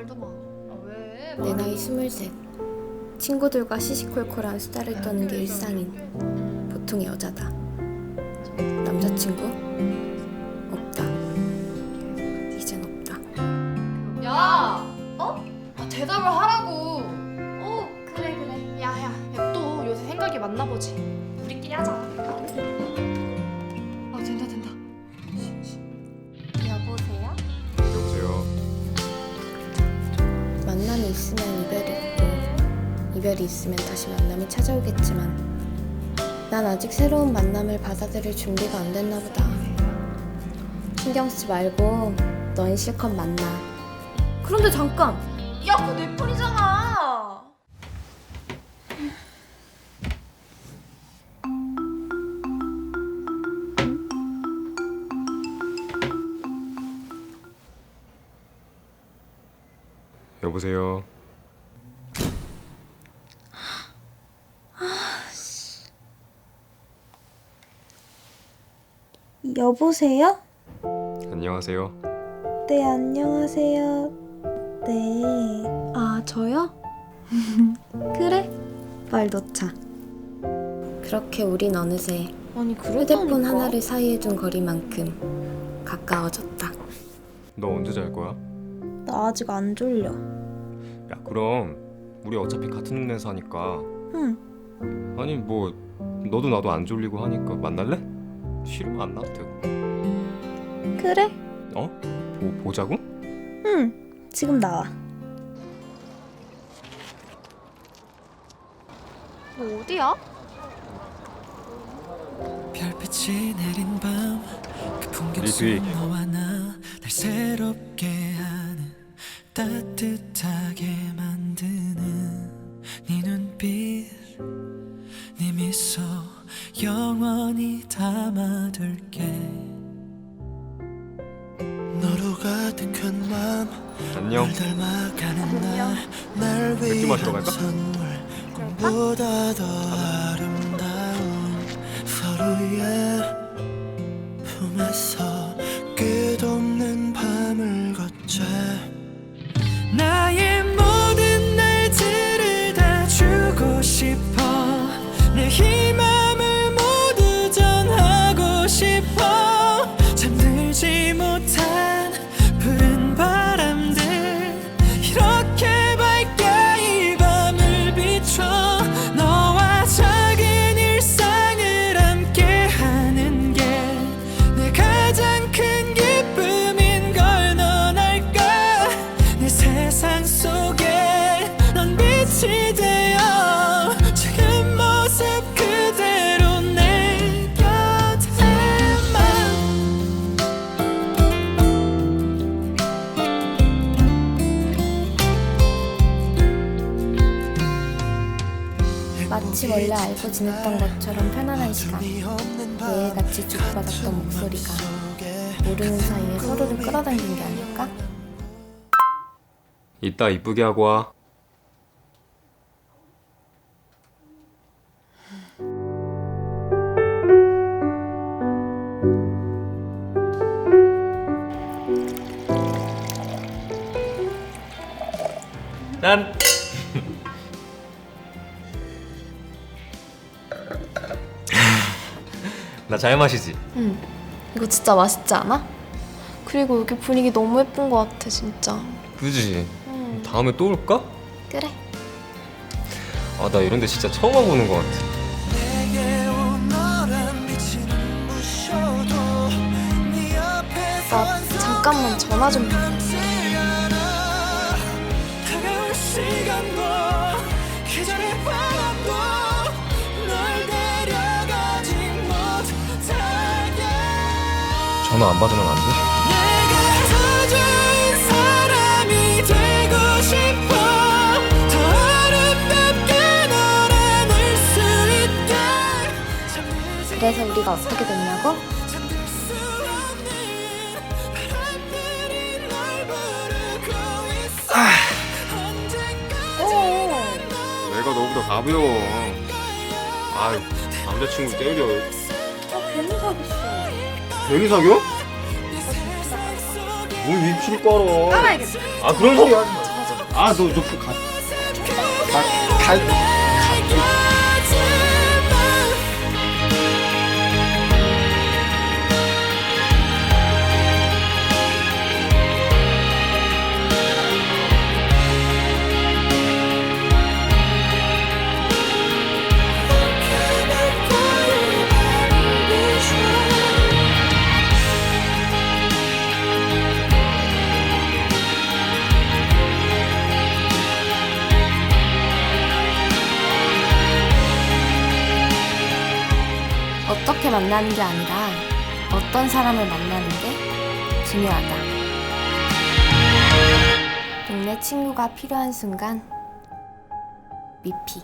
말도 마. 아 왜? 내 나이 스물셋 친구들과 시시콜콜한 수다를 떠는 게 일상인 보통의 여자다 남자친구? 없다 이젠 없다 야! 어? 아, 대답을 하라 있으면 이별이 있고 이별이 있으면 다시 만남이 찾아오겠지만 난 아직 새로운 만남을 받아들일 준비가 안 됐나 보다 신경 쓰지 말고 넌 실컷 만나 그런데 잠깐 야 그거 내 폰이잖아. 보세요. 여보세요? 안녕하세요. 네, 안녕하세요. 네. 아, 저요? 그래. 말 놓자. 그렇게 우린 어느새 아니, 휴대폰 하나를 사이에 둔 거리만큼 가까워졌다 너 언제 잘 거야? 나 아직 안 졸려. 야 그럼 우리 어차피 같은 동네 사니까. 응. 아니 뭐 너도 나도 안 졸리고 하니까 만날래? 싫으면 안 나도 되고. 그래? 어? 보, 보자고? 응. 지금 나와. 너 어디야? 별빛이 내린 밤그 풍경 속. 너와 나날 새롭게 하는 따뜻하게 만드는 네 눈빛 네 미소 영원히 담아둘게 너로 가득한 맘 안녕. 널 닮아가는 날날 맥주 위한 마시러 갈까? 선물 꿈보다 더 아름다운 서로의 품에서 끝없는 밤을 걷자 마치 원래 알고 지냈던 것처럼 편안한 시간 매일같이 주고받았던 목소리가 모르는 사이에 서로를 끌어당긴 게 아닐까? 이따 이쁘게 하고 와. 난 나 잘 마시지? 응. 이거 진짜 맛있지 않아? 그리고 여기 분위기 너무 예쁜 것 같아 진짜. 그지? 응. 다음에 또 올까? 그래. 아 나 이런 데 진짜 처음 와보는 것 같아 내게 부셔도 네나 잠깐만 전화 좀. 전화 안 받으면 안 돼? 그래서 우리가 어떻게 됐냐고? 내가 너보다 가벼워. 아유, 남자친구 때려. 아, 괜히 사귀었어. 괜히 사겨? 뭘 위치를 깔아. 깔아야겠어. 아 그런 소리 하지 마. 아너너 그 가. 가. 가. 어떻게 만나는 게 아니라 어떤 사람을 만나는 게 중요하다. 동네 친구가 필요한 순간 미피.